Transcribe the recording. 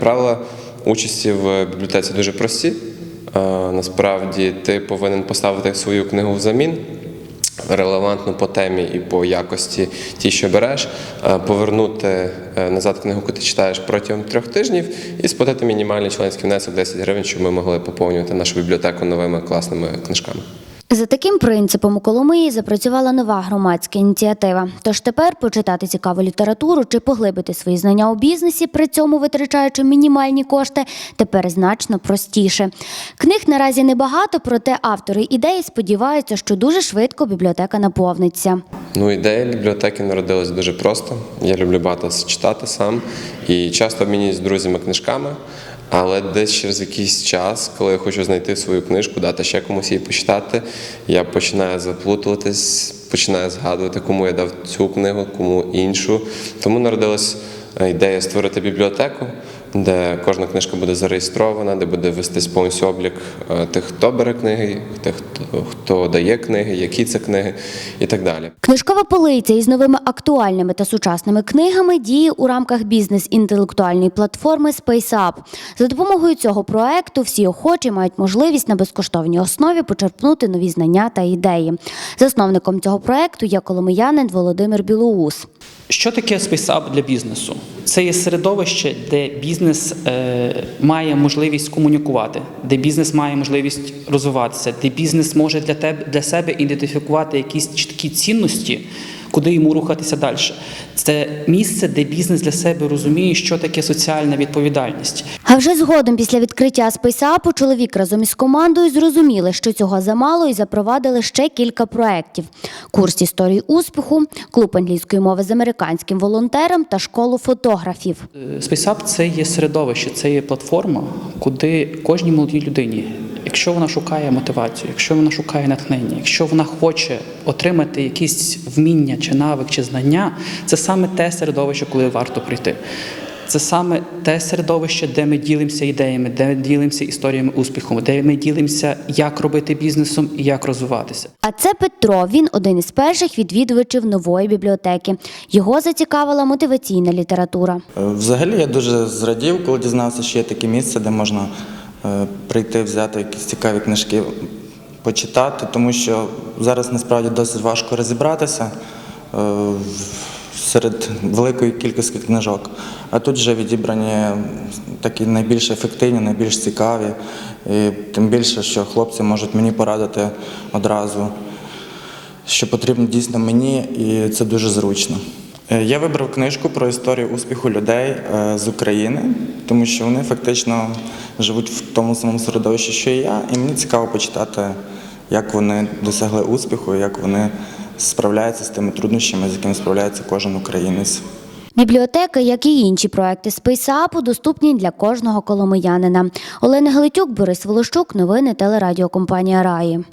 Правила участі в бібліотеці дуже прості. Е, Насправді ти повинен поставити свою книгу взамін. Релевантну по темі і по якості ті, що береш, е, повернути е, назад книгу, яку ти читаєш протягом трьох тижнів, і сплатити мінімальний членський внесок 10 гривень, щоб ми могли поповнювати нашу бібліотеку новими класними книжками. За таким принципом у Коломиї запрацювала нова громадська ініціатива. Тож тепер почитати цікаву літературу чи поглибити свої знання у бізнесі, при цьому витрачаючи мінімальні кошти, тепер значно простіше. Книг наразі небагато, проте автори ідеї сподіваються, що дуже швидко бібліотека наповниться. Ну, ідея бібліотеки народилась дуже просто. Я люблю багато читати сам і часто обмінююсь з друзями книжками. Але десь через якийсь час, коли я хочу знайти свою книжку, дати ще комусь її почитати, я починаю заплутуватись, починаю згадувати, кому я дав цю книгу, кому іншу. Тому народилась е, ідея створити бібліотеку, де кожна книжка буде зареєстрована, де буде вестись повністю облік е, тих, хто бере книги, тих, хто, хто дає книги, які це книги і так далі. Книжкова полиця із новими актуальними та сучасними книгами діє у рамках бізнес-інтелектуальної платформи SpaceUp. За допомогою цього проекту всі охочі мають можливість на безкоштовній основі почерпнути нові знання та ідеї. Засновником цього проекту є коломиянин Володимир Білоус. Що таке SpaceUp для бізнесу? Це є середовище, де бізнес е, має можливість комунікувати, де бізнес має можливість розвиватися, де бізнес може для тебе для себе ідентифікувати якісь чіткі цінності, куди йому рухатися далі. Це місце, де бізнес для себе розуміє, що таке соціальна відповідальність. Вже згодом після відкриття SpaceUp чоловік разом із командою зрозуміли, що цього замало, і запровадили ще кілька проєктів: курс історії успіху, клуб англійської мови з американським волонтером та школу фотографів. Е, SpaceUp – це є середовище, це є платформа, куди кожній молодій людині, якщо вона шукає мотивацію, якщо вона шукає натхнення, якщо вона хоче отримати якісь вміння чи навик, чи знання, це саме те середовище, коли варто прийти. Це саме те середовище, де ми ділимося ідеями, де ми ділимося історіями успіху, де ми ділимося, як робити бізнесом і як розвиватися. А це Петро. Він один із перших відвідувачів нової бібліотеки. Його зацікавила мотиваційна література. Е, Взагалі я дуже зрадів, коли дізнався, що є таке місце, де можна е, прийти, взяти якісь цікаві книжки, почитати, тому що зараз насправді досить важко розібратися е, серед великої кількості книжок. А тут вже відібрані такі найбільш ефективні, найбільш цікаві. І тим більше, що хлопці можуть мені порадити одразу що потрібно дійсно мені, і це дуже зручно. Е, Я вибрав книжку про історію успіху людей е, з України, тому що вони фактично живуть в тому самому середовищі, що і я, і мені цікаво почитати, як вони досягли успіху, як вони справляються з тими труднощами, з якими справляється кожен українець. Бібліотеки, як і інші проекти Спейсапу, доступні для кожного коломиянина. Олена Галитюк, Борис Волощук, новини телерадіокомпанія Раї.